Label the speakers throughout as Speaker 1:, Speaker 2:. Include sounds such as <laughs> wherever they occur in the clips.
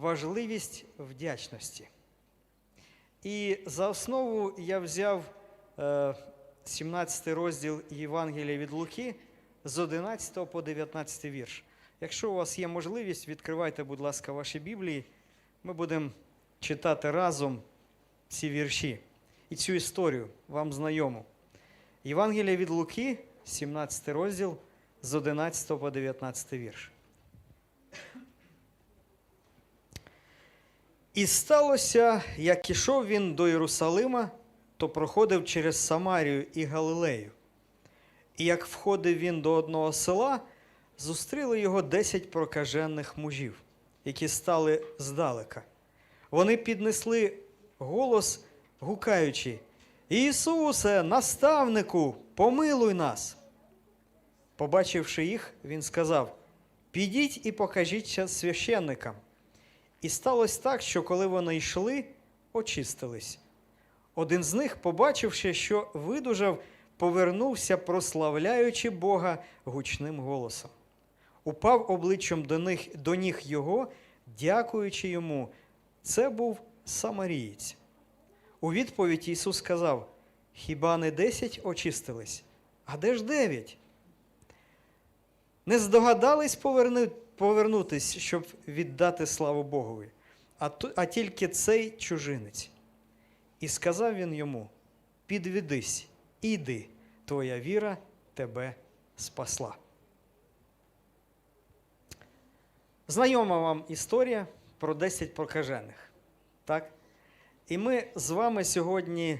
Speaker 1: важливість вдячності. І за основу я взяв е, 17 розділ Євангелія від Луки з 11 по 19 вірш. Якщо у вас є можливість, відкривайте, будь ласка, ваші Біблії. Ми будемо читати разом ці вірші і цю історію вам знайому. Євангелія від Луки, 17 розділ з 11 по 19 вірш. І сталося, як ішов він до Єрусалима, то проходив через Самарію і Галилею. І як входив він до одного села, зустріли його десять прокажених мужів, які стали здалека. Вони піднесли голос, гукаючи: Ісусе, наставнику, помилуй нас. Побачивши їх, він сказав: Підіть і покажіть священникам. І сталося так, що коли вони йшли, очистились. Один з них, побачивши, що видужав, повернувся, прославляючи Бога гучним голосом. Упав обличчям до, них, до ніг його, дякуючи йому. Це був самарієць. У відповідь Ісус сказав: Хіба не десять очистились? А де ж дев'ять? Не здогадались поверну, повернутись, щоб віддати славу Богові, а, ту- а тільки цей чужинець. І сказав він йому: Підведись, іди, твоя віра тебе спасла. Знайома вам історія про 10 прокажених. Так? І ми з вами сьогодні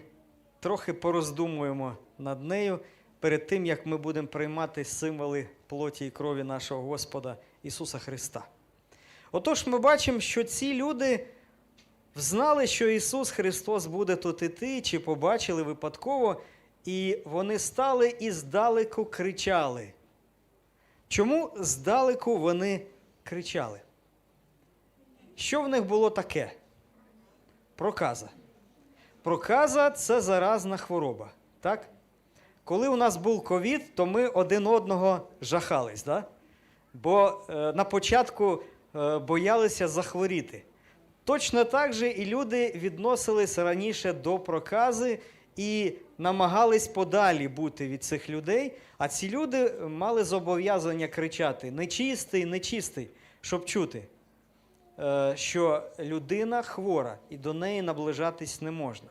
Speaker 1: трохи пороздумуємо над нею перед тим, як ми будемо приймати символи плоті і крові нашого Господа Ісуса Христа. Отож, ми бачимо, що ці люди знали, що Ісус Христос буде тут іти, чи побачили випадково, і вони стали і здалеку кричали. Чому здалеку вони кричали? Що в них було таке? Проказа. Проказа це заразна хвороба. Так? Коли у нас був ковід, то ми один одного жахались. Да? Бо е, на початку е, боялися захворіти. Точно так же і люди відносились раніше до прокази і намагались подалі бути від цих людей. А ці люди мали зобов'язання кричати: нечистий, нечистий, щоб чути, е, що людина хвора і до неї наближатись не можна.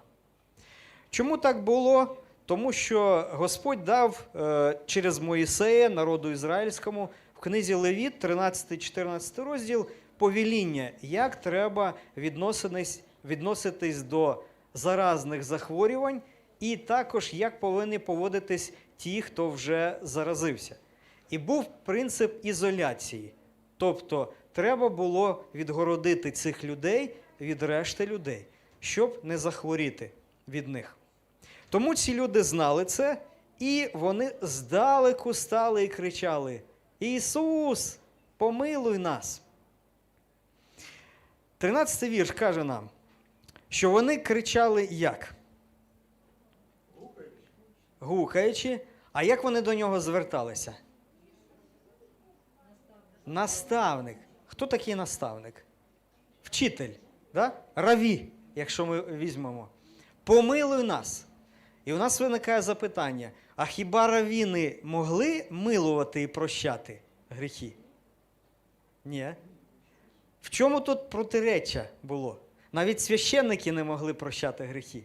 Speaker 1: Чому так було? Тому що Господь дав е, через Моїсея, народу ізраїльському, в книзі Левіт, 13-14 розділ, повеління, як треба відноситись до заразних захворювань, і також як повинні поводитись ті, хто вже заразився. І був принцип ізоляції. Тобто треба було відгородити цих людей від решти людей, щоб не захворіти від них. Тому ці люди знали це, і вони здалеку стали і кричали: Ісус, помилуй нас. 13 вірш каже нам, що вони кричали як? Гукаючи. А як вони до нього зверталися? Наставник. Хто такий наставник? Вчитель, да? раві, якщо ми візьмемо. Помилуй нас. І у нас виникає запитання: а хіба равіни могли милувати і прощати гріхи? Ні. В чому тут протиреччя було? Навіть священники не могли прощати гріхи.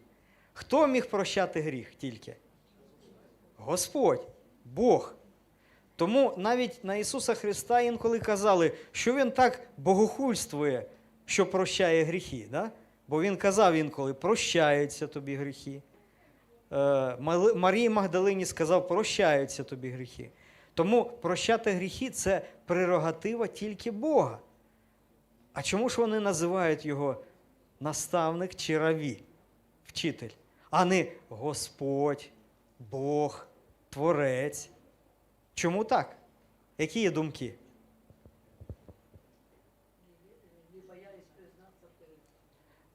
Speaker 1: Хто міг прощати гріх тільки? Господь, Бог. Тому навіть на Ісуса Христа інколи казали, що Він так богохульствує, що прощає гріхи. Да? Бо Він казав інколи, прощаються тобі гріхи. Е, Марії Магдалині сказав, прощаються тобі гріхи. Тому прощати гріхи це прерогатива тільки Бога. А чому ж вони називають його наставник чи раві, вчитель, а не Господь, Бог, Творець? Чому так? Які є думки?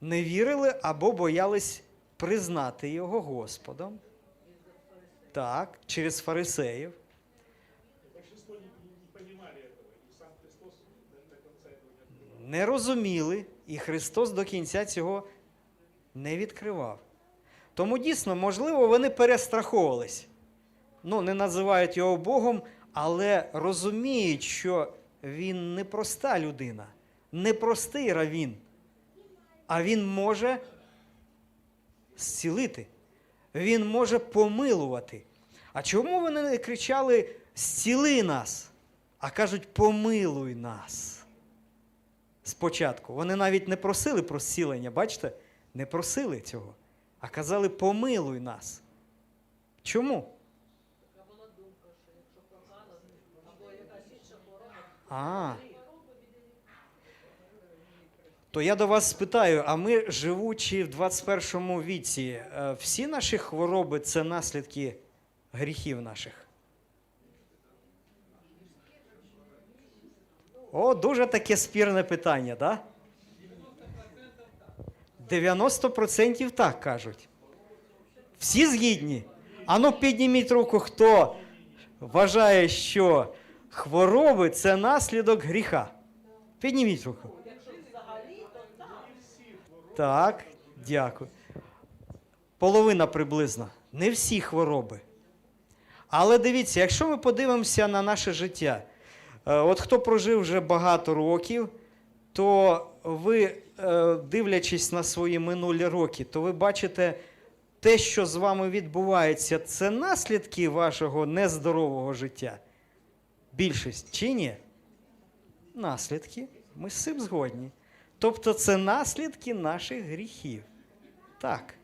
Speaker 1: Не вірили або боялись признати його Господом. Так, через фарисеїв.
Speaker 2: Большинство не, не понимали этого, и сам Христос до, до конца этого не открывал.
Speaker 1: не розуміли, і Христос до кінця цього не відкривав. Тому дійсно, можливо, вони перестраховувались. Ну, не називають його Богом, але розуміють, що він не проста людина, не простий равін, а він може зцілити, він може помилувати. А чому вони не кричали зціли нас, а кажуть помилуй нас? Спочатку. Вони навіть не просили про зцілення, бачите? Не просили цього, а казали помилуй нас. Чому? Така була думка, що А. То я до вас спитаю: а ми, живучи в 21 віці, е, всі наші хвороби це наслідки гріхів наших? О, дуже таке спірне питання, так? Да? 90% так кажуть. Всі згідні? Ану, підніміть руку, хто вважає, що хвороби це наслідок гріха. Підніміть руку. Так, дякую. Половина приблизно. Не всі хвороби. Але дивіться, якщо ми подивимося на наше життя, е, от хто прожив вже багато років, то ви, е, дивлячись на свої минулі роки, то ви бачите те, що з вами відбувається, це наслідки вашого нездорового життя. Більшість чи ні? Наслідки. Ми з цим згодні. Тобто це наслідки наших гріхів. Так.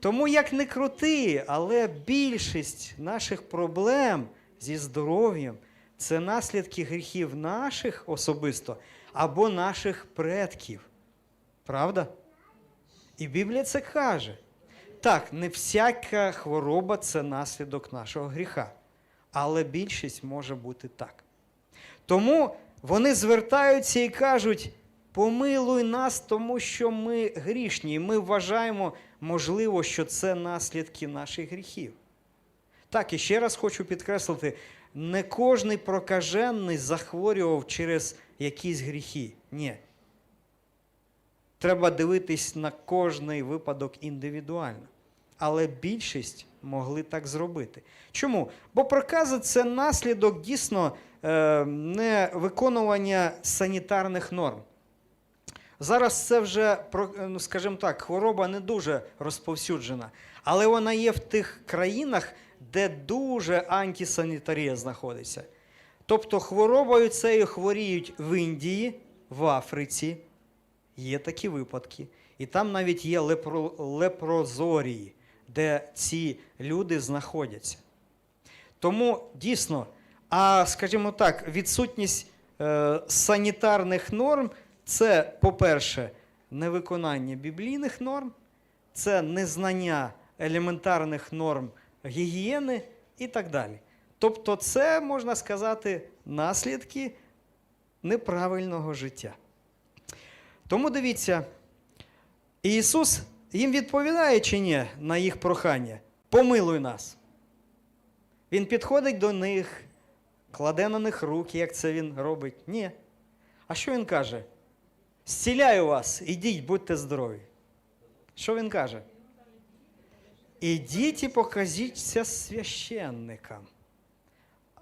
Speaker 1: Тому як не крути, але більшість наших проблем зі здоров'ям це наслідки гріхів наших особисто або наших предків. Правда? І Біблія це каже. Так, не всяка хвороба це наслідок нашого гріха, але більшість може бути так. Тому вони звертаються і кажуть: помилуй нас, тому що ми грішні, і ми вважаємо, можливо, що це наслідки наших гріхів. Так, і ще раз хочу підкреслити: не кожний прокажений захворював через якісь гріхи. Ні. Треба дивитись на кожний випадок індивідуально. Але більшість могли так зробити. Чому? Бо прокази це наслідок дійсно е, невиконування санітарних норм. Зараз це вже, ну, скажімо так, хвороба не дуже розповсюджена, але вона є в тих країнах, де дуже антисанітарія знаходиться. Тобто хворобою цією хворіють в Індії, в Африці. Є такі випадки. І там навіть є лепро, лепрозорії, де ці люди знаходяться. Тому дійсно, а скажімо так, відсутність е, санітарних норм це, по-перше, невиконання біблійних норм, це незнання елементарних норм гігієни і так далі. Тобто, це, можна сказати, наслідки неправильного життя. Тому дивіться, Ісус їм відповідає чи ні на їх прохання? Помилуй нас. Він підходить до них, кладе на них руки, як це він робить. Ні. А що він каже? Зціляю вас, ідіть, будьте здорові. Що він каже? Ідіть і покажіться священникам.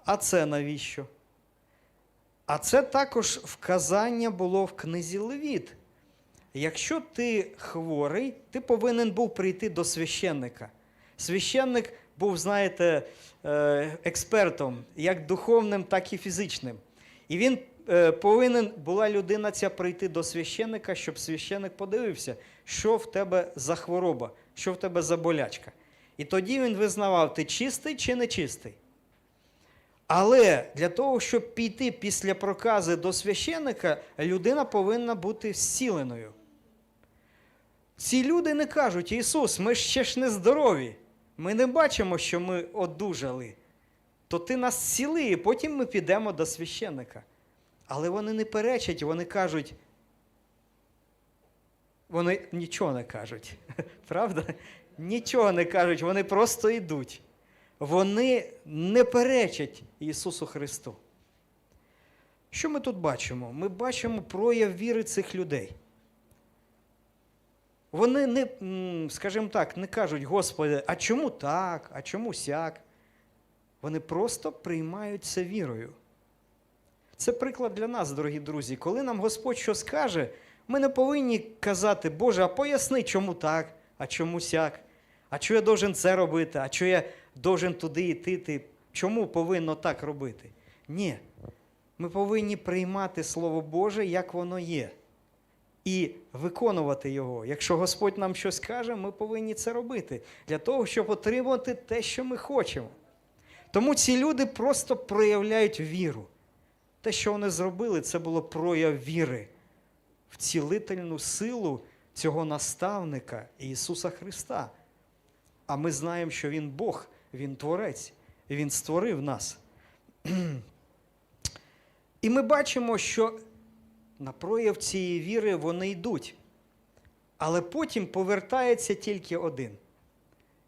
Speaker 1: А це навіщо? А це також вказання було в книзі Левіт. Якщо ти хворий, ти повинен був прийти до священника. Священник був, знаєте, е, експертом, як духовним, так і фізичним. І він повинен була людина ця прийти до священника, щоб священник подивився, що в тебе за хвороба, що в тебе за болячка. І тоді він визнавав, ти чистий чи не чистий. Але для того, щоб піти після прокази до священника, людина повинна бути зціленою. Ці люди не кажуть, Ісус, ми ще ж не здорові. Ми не бачимо, що ми одужали. То ти нас зціли, і потім ми підемо до священника. Але вони не перечать, вони кажуть. Вони нічого не кажуть. <laughs> Правда? Нічого не кажуть, вони просто йдуть. Вони не перечать Ісусу Христу. Що ми тут бачимо? Ми бачимо прояв віри цих людей. Вони не, скажімо так, не кажуть, Господи, а чому так, а чому сяк? Вони просто приймають це вірою. Це приклад для нас, дорогі друзі. Коли нам Господь щось каже, ми не повинні казати, Боже, а поясни, чому так, а чому сяк, а чому я должен це робити, а чому я должен туди йти, чому повинно так робити? Ні. Ми повинні приймати Слово Боже, як воно є, і виконувати його. Якщо Господь нам щось каже, ми повинні це робити для того, щоб отримати те, що ми хочемо. Тому ці люди просто проявляють віру. Те, що вони зробили, це було прояв віри в цілительну силу цього наставника Ісуса Христа. А ми знаємо, що Він Бог, Він Творець, Він створив нас. І ми бачимо, що на прояв цієї віри вони йдуть. Але потім повертається тільки один.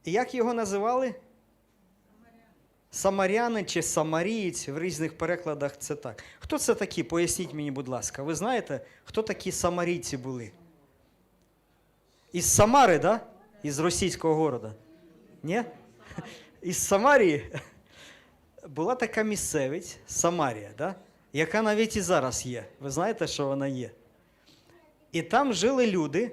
Speaker 1: І як його називали? Самаряни чи самарієць в різних перекладах це так. Хто це такі? Поясніть мені, будь ласка. Ви знаєте, хто такі самарійці були? Із Самари, да? Із російського города? Ні? <laughs> Із Самарії <laughs> була така місцевість, Самарія, да? яка навіть і зараз є. Ви знаєте, що вона є? І там жили люди.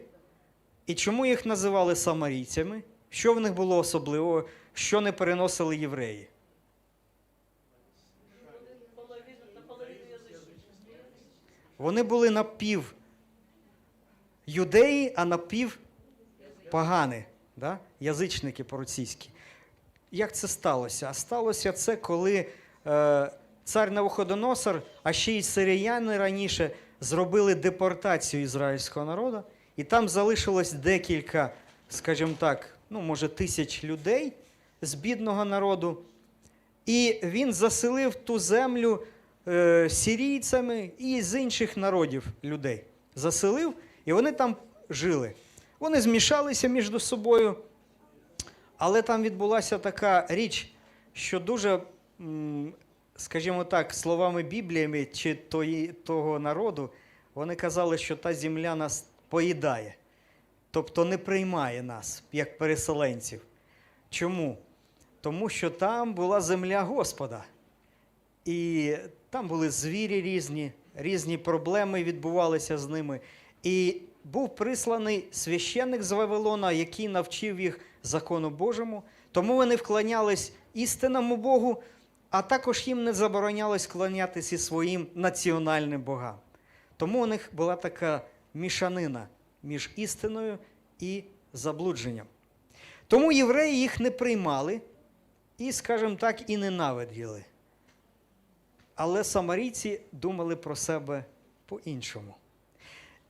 Speaker 1: І чому їх називали самарійцями? Що в них було особливого, що не переносили євреї? Вони були напів юдеї, а напів погани, да? язичники по-російськи. Як це сталося? А сталося це, коли е, цар Навуходоносор, а ще й сиріяни раніше зробили депортацію ізраїльського народу, і там залишилось декілька, скажімо так, ну, може, тисяч людей з бідного народу. І він заселив ту землю е, сірійцями і з інших народів людей. Заселив, і вони там жили. Вони змішалися між собою, але там відбулася така річ, що дуже, скажімо так, словами Бібліями чи того народу, вони казали, що та земля нас поїдає, тобто не приймає нас як переселенців. Чому? Тому що там була земля Господа. І там були звірі різні, різні проблеми відбувалися з ними. І був присланий священник з Вавилона, який навчив їх закону Божому. Тому вони вклонялись істинному Богу, а також їм не заборонялось вклонятися своїм національним богам. Тому у них була така мішанина між істиною і заблудженням. Тому євреї їх не приймали і, скажімо так, і ненавиділи. Але самарійці думали про себе по-іншому.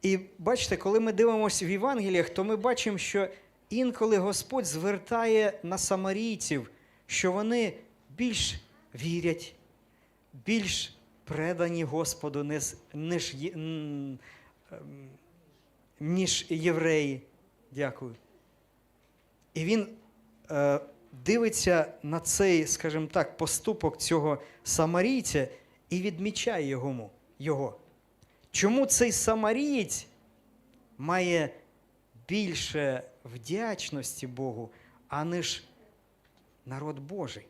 Speaker 1: І бачите, коли ми дивимося в Євангеліях, то ми бачимо, що інколи Господь звертає на самарійців, що вони більш вірять, більш предані Господу, ніж, ніж, євреї. Дякую. І він е, дивиться на цей, скажімо так, поступок цього самарійця і відмічає його. Чому цей самарієць має більше вдячності Богу, аніж народ Божий?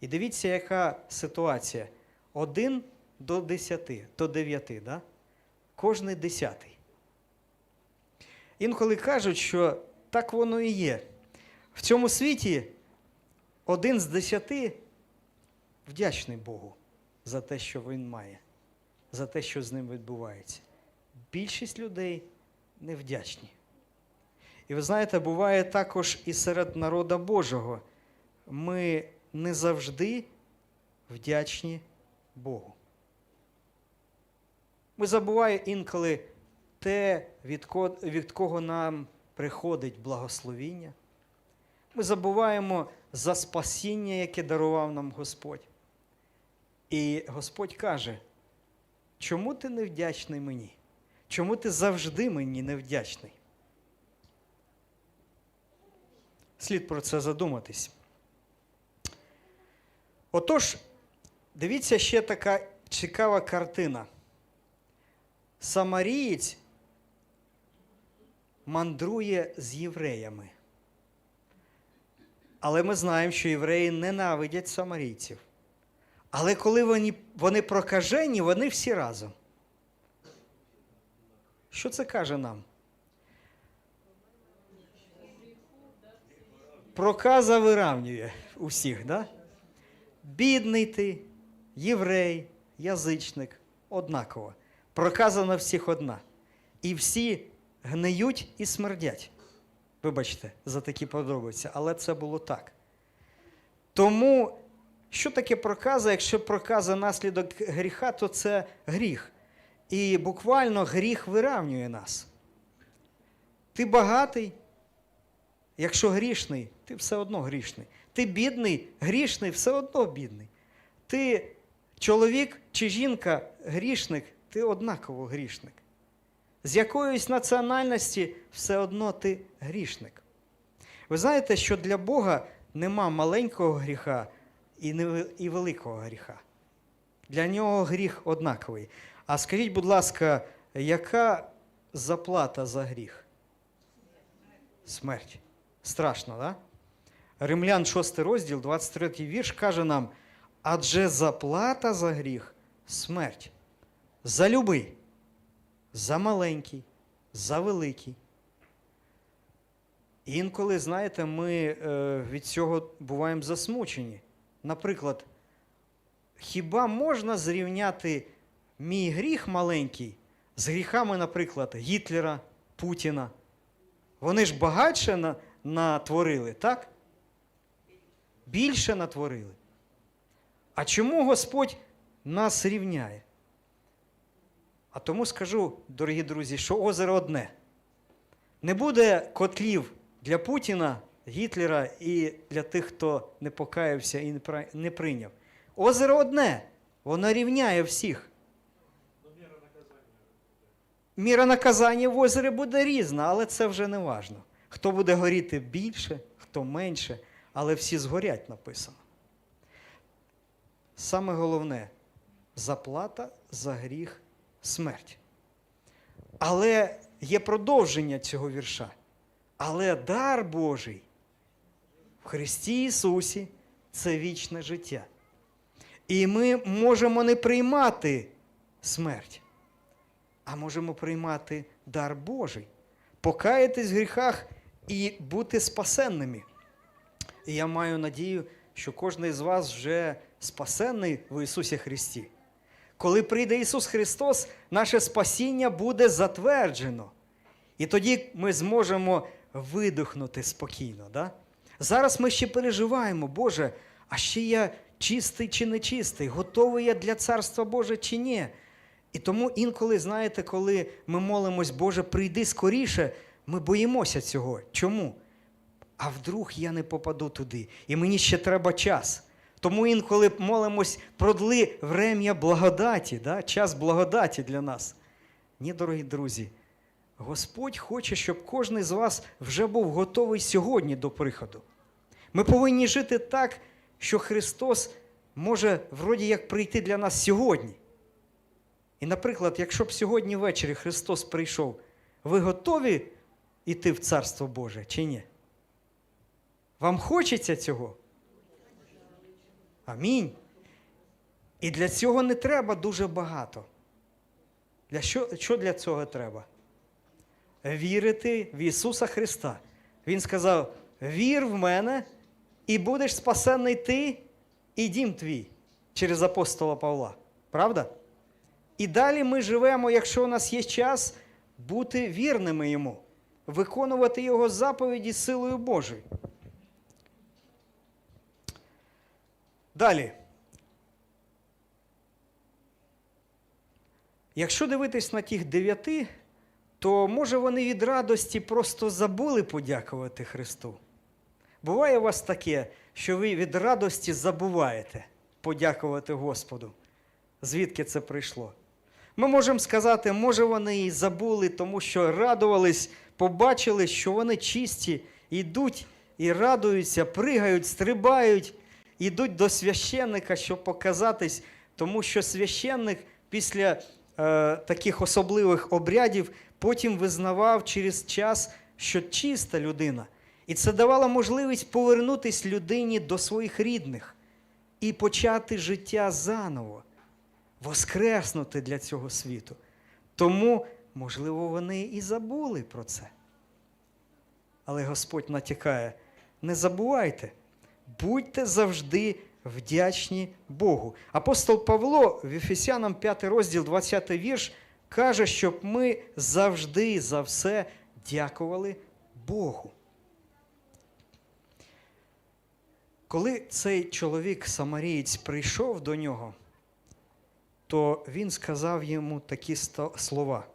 Speaker 1: І дивіться, яка ситуація. Один до десяти, до дев'яти, да? кожний десятий. Інколи кажуть, що так воно і є. В цьому світі один з десяти вдячний Богу за те, що він має, за те, що з ним відбувається. Більшість людей невдячні. І ви знаєте, буває також і серед народа Божого. Ми не завжди вдячні Богу. Ми забуваємо інколи те, від кого нам приходить благословіння. Ми забуваємо за спасіння, яке дарував нам Господь. І Господь каже, чому ти не вдячний мені? Чому ти завжди мені не вдячний? Слід про це задуматись. Отож, дивіться ще така цікава картина. Самарієць мандрує з євреями. Але ми знаємо, що євреї ненавидять самарійців. Але коли вони, вони прокажені, вони всі разом. Що це каже нам? Проказа виравнює усіх, да? Бідний ти, єврей, язичник, однаково. Проказа на всіх одна. І всі гниють і смердять. Вибачте, за такі подробиці, але це було так. Тому, що таке проказа? Якщо проказа наслідок гріха, то це гріх. І буквально гріх виравнює нас. Ти багатий, якщо грішний, ти все одно грішний. Ти бідний, грішний, все одно бідний. Ти чоловік чи жінка грішник, ти однаково грішник. З якоїсь національності все одно ти грішник. Ви знаєте, що для Бога нема маленького гріха і, не, і великого гріха. Для нього гріх однаковий. А скажіть, будь ласка, яка заплата за гріх? Смерть. Страшно? Да? Римлян 6 розділ, 23 вірш каже нам: адже заплата за гріх смерть. За любий, за маленький, за великий. Інколи, знаєте, ми е, від цього буваємо засмучені. Наприклад, хіба можна зрівняти мій гріх маленький з гріхами, наприклад, Гітлера, Путіна? Вони ж багатше натворили, так? Більше натворили. А чому Господь нас рівняє? А тому скажу, дорогі друзі, що озеро одне. Не буде котлів для Путіна, Гітлера і для тих, хто не покаявся і не прийняв. Озеро одне, воно рівняє всіх. Міра наказання в озері буде різна, але це вже не важно. Хто буде горіти більше, хто менше, але всі згорять написано. Саме головне заплата за гріх смерть. Але є продовження цього вірша. Але дар Божий в Христі Ісусі це вічне життя. І ми можемо не приймати смерть, а можемо приймати дар Божий, покаятись в гріхах і бути спасенними. І я маю надію, що кожен з вас вже спасенний в Ісусі Христі. Коли прийде Ісус Христос, наше спасіння буде затверджено. І тоді ми зможемо видихнути спокійно. Да? Зараз ми ще переживаємо, Боже, а ще я чистий чи нечистий, готовий я для Царства Боже чи ні. І тому інколи, знаєте, коли ми молимось, Боже, прийди скоріше, ми боїмося цього. Чому? А вдруг я не попаду туди, і мені ще треба час. Тому інколи молимось, продли врем'я благодаті, да? час благодаті для нас. Ні, дорогі друзі, Господь хоче, щоб кожен з вас вже був готовий сьогодні до приходу. Ми повинні жити так, що Христос може вроді як прийти для нас сьогодні. І, наприклад, якщо б сьогодні ввечері Христос прийшов, ви готові йти в Царство Боже чи ні? Вам хочеться цього? Амінь. І для цього не треба дуже багато. Для що, що для цього треба? Вірити в Ісуса Христа. Він сказав: вір в мене, і будеш спасенний ти і дім твій через апостола Павла. Правда? І далі ми живемо, якщо у нас є час, бути вірними йому, виконувати Його заповіді силою Божою. Далі. Якщо дивитись на тих дев'яти, то може вони від радості просто забули подякувати Христу. Буває у вас таке, що ви від радості забуваєте подякувати Господу. Звідки це прийшло? Ми можемо сказати, може вони і забули, тому що радувались, побачили, що вони чисті, йдуть і радуються, пригають, стрибають, йдуть до священника, щоб показатись Тому що священник після е, таких особливих обрядів потім визнавав через час, що чиста людина. І це давало можливість повернутися людині до своїх рідних і почати життя заново, воскреснути для цього світу. Тому, можливо, вони і забули про це. Але Господь натякає: не забувайте, будьте завжди вдячні Богу. Апостол Павло в Ефесянам 5 розділ, 20 вірш, каже, щоб ми завжди за все дякували Богу. Коли цей чоловік самарієць прийшов до нього, то він сказав йому такі слова: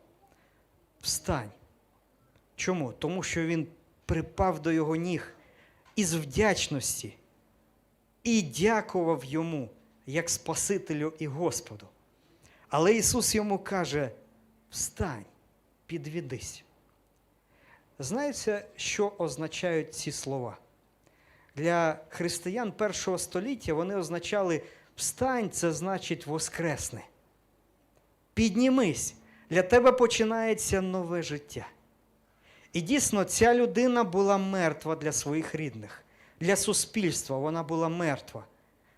Speaker 1: Встань. Чому? Тому що він припав до його ніг із вдячності і дякував йому як Спасителю і Господу. Але Ісус йому каже: Встань, підвідись. Знаєте, що означають ці слова? Для християн першого століття вони означали встань, це значить воскресни. Піднімись, для тебе починається нове життя. І дійсно, ця людина була мертва для своїх рідних, для суспільства вона була мертва,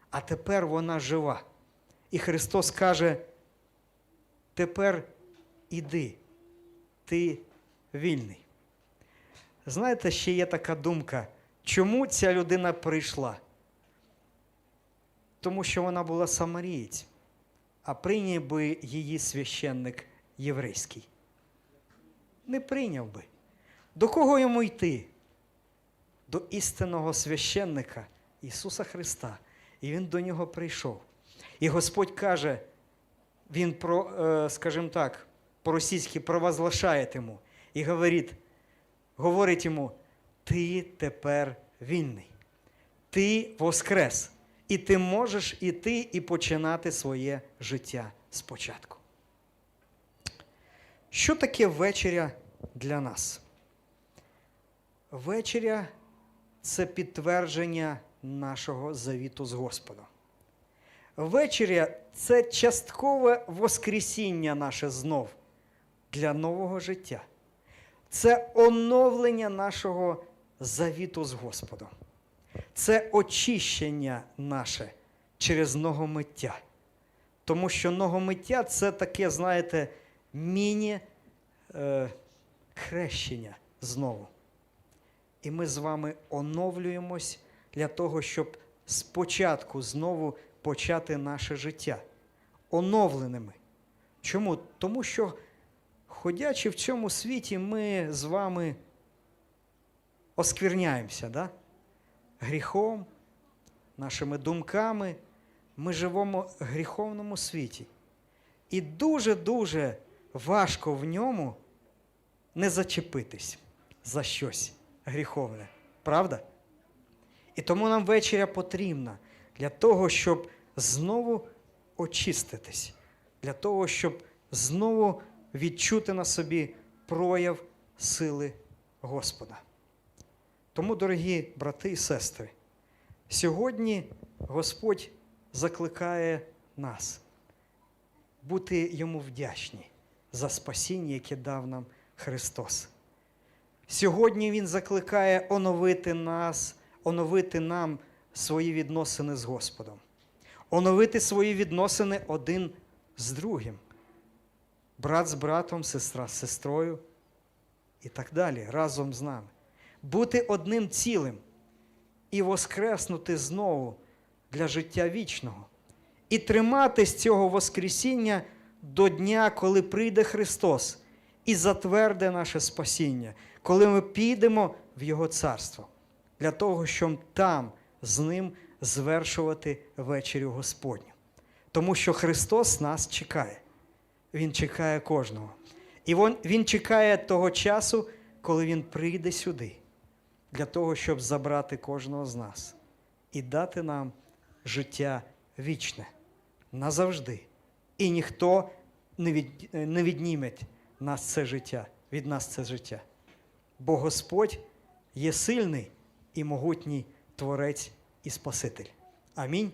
Speaker 1: а тепер вона жива. І Христос каже: тепер іди, ти вільний. Знаєте, ще є така думка, чому ця людина прийшла? Тому що вона була самарієць, а прийняв би її священник єврейський. Не прийняв би. До кого йому йти? До істинного священника Ісуса Христа. І Він до нього прийшов. І Господь каже, Він, про, е, скажімо так, по-російськи провозглашає йому і говорить, говорить йому, ти тепер вільний, ти воскрес, і ти можеш іти і починати своє життя спочатку. Що таке вечеря для нас? Вечеря це підтвердження нашого завіту з Господом. Вечеря це часткове воскресіння наше знов для нового життя. Це оновлення нашого завіту з Господом. Це очищення наше через ногомиття. Тому що ногомиття це таке, знаєте, міні-хрещення знову. І ми з вами оновлюємось для того, щоб спочатку знову почати наше життя оновленими. Чому? Тому що, ходячи в цьому світі, ми з вами оскверняємося, да? гріхом, нашими думками. Ми живемо в гріховному світі. І дуже-дуже важко в ньому не зачепитись за щось гріховне. Правда? І тому нам вечеря потрібна для того, щоб знову очиститись, для того, щоб знову відчути на собі прояв сили Господа. Тому, дорогі брати і сестри, сьогодні Господь закликає нас бути йому вдячні за спасіння, яке дав нам Христос. Сьогодні Він закликає оновити нас, оновити нам свої відносини з Господом, оновити свої відносини один з другим, брат з братом, сестра з сестрою і так далі, разом з нами. Бути одним цілим і воскреснути знову для життя вічного. І триматись цього Воскресіння до дня, коли прийде Христос і затверде наше спасіння, коли ми підемо в Його царство, для того, щоб там з Ним звершувати вечерю Господню. Тому що Христос нас чекає. Він чекає кожного. І він, чекає того часу, коли Він прийде сюди, для того, щоб забрати кожного з нас і дати нам життя вічне назавжди. І ніхто не, від, не відніме нас це життя, від нас це життя. Бо Господь є сильний і могутній Творець і Спаситель. Амінь.